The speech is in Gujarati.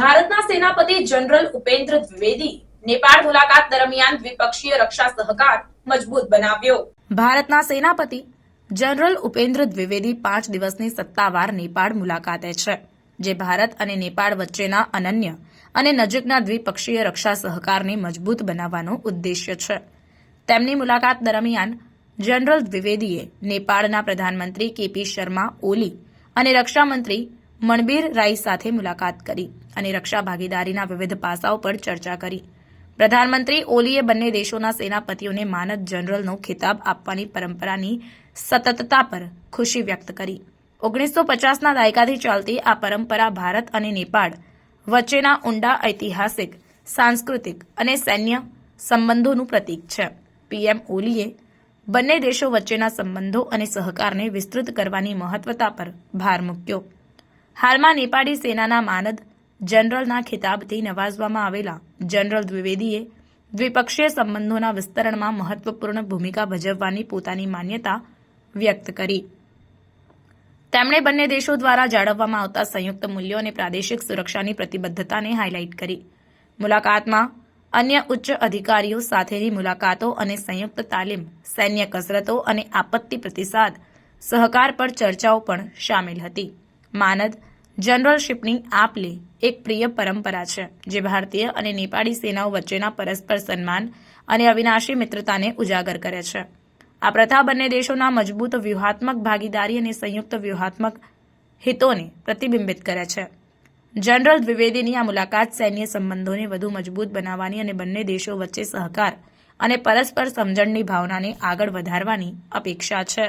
ભારતના સેનાપતિ જનરલ ઉપેન્દ્ર દ્વિવેદી નેપાળ મુલાકાત દરમિયાન દ્વિપક્ષીય રક્ષા સહકાર મજબૂત બનાવ્યો. ભારતના સેનાપતિ જનરલ ઉપેન્દ્ર દ્વિવેદી પાંચ દિવસની સત્તાવાર નેપાળ મુલાકાતે છે, જે ભારત અને નેપાળ વચ્ચેના અનન્ય અને નજીકના દ્વિપક્ષીય રક્ષા સહકારને મજબૂત બનાવવાનો ઉદ્દેશ્ય છે. તેમની મુલાકાત દરમિયાન જનરલ દ્વિવેદીએ નેપાળના પ્રધાનમંત્રી કેપી શર્મા ઓલી અને રક્ષામંત્રી મણબીર રાય સાથે મુલાકાત કરી. અને રક્ષા ભાગીદારીના વિવિધ પાસાઓ પર ચર્ચા કરી. પ્રધાનમંત્રી ઓલીએ બંને દેશોના સેનાપતિઓને માનદ જનરલનો ખિતાબ આપવાની પરંપરાની સતતતા પર ખુશી વ્યક્ત કરી. ઓગણીસો પચાસના દાયકાથી ચાલતી આ પરંપરા ભારત અને નેપાળ વચ્ચેના ઊંડા ઐતિહાસિક, સાંસ્કૃતિક અને સૈન્ય સંબંધોનું પ્રતીક છે. પીએમ ઓલીએ બંને દેશો વચ્ચેના સંબંધો અને સહકારને વિસ્તૃત કરવાની મહત્વતા પર ભાર મૂક્યો. હાલમાં નેપાળી સેનાના માનદ જનરલના ખિતાબથી નવાજવામાં આવેલા જનરલ દ્વિવેદીએ દ્વિપક્ષીય સંબંધોના વિસ્તરણમાં મહત્વપૂર્ણ ભૂમિકા ભજવવાની પોતાની માન્યતા વ્યક્ત કરી. તેમણે બંને દેશો દ્વારા જાળવવામાં આવતા સંયુક્ત મૂલ્યો અને પ્રાદેશિક સુરક્ષાની પ્રતિબદ્ધતાને હાઇલાઇટ કરી. મુલાકાતમાં અન્ય ઉચ્ચ અધિકારીઓ સાથેની મુલાકાતો અને સંયુક્ત તાલીમ, સૈન્ય કસરતો અને આપત્તિ પ્રતિસાદ, સહકાર પર ચર્ચાઓ પણ સામેલ હતી. માનદ જનરલશીપની આપ લે એક પ્રિય પરંપરા છે, જે ભારતીય અને નેપાળી સેનાઓ વચ્ચેના પરસ્પર સન્માન અને અવિનાશી મિત્રતાને ઉજાગર કરે છે. આ પ્રથા બંને દેશોના મજબૂત વ્યૂહાત્મક ભાગીદારી અને સંયુક્ત વ્યૂહાત્મક હિતોને પ્રતિબિંબિત કરે છે. જનરલ દ્વિવેદીની આ મુલાકાત સૈન્ય સંબંધોને વધુ મજબૂત બનાવવાની અને બંને દેશો વચ્ચે સહકાર અને પરસ્પર સમજણની ભાવનાને આગળ વધારવાની અપેક્ષા છે.